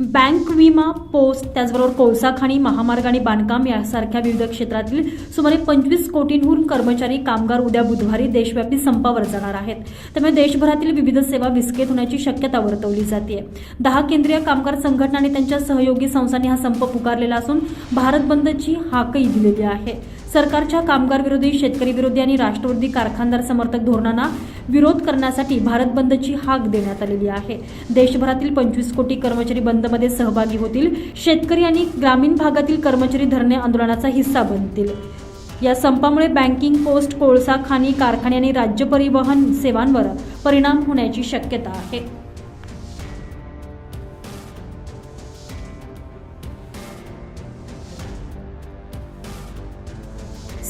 Bank विमा post त्याचबरोबर कोळसा खाणी महामार्ग आणि बांधकाम यासारख्या विविध क्षेत्रातील सुमारे पंचवीस कोटींहून कर्मचारी कामगार उद्या बुधवारी देशव्यापी संपावर जाणार आहेत. त्यामुळे देशभरातील विविध सेवा विस्कळीत होण्याची शक्यता वर्तवली जाते दहा केंद्रीय कामगार संघटना आणि त्यांच्या सहयोगी संस्थांनी हा संप पुकारलेला असून भारत बंदची हाकही दिलेली आहे. सरकारच्या कामगार विरोधी शेतकरी विरोधी आणि राष्ट्रवादी कारखानदार समर्थक धोरणांना विरोध करण्यासाठी भारत बंदची हाक देण्यात आलेली आहे. देशभरातील पंचवीस कोटी कर्मचारी बंदमध्ये सहभागी होतील. शेतकरी आणि ग्रामीण भागातील कर्मचारी धरणे आंदोलनाचा हिस्सा बनतील. या संपामुळे बँकिंग पोस्ट कोळसा खाणी कारखाने आणि राज्य परिवहन सेवांवर परिणाम होण्याची शक्यता आहे.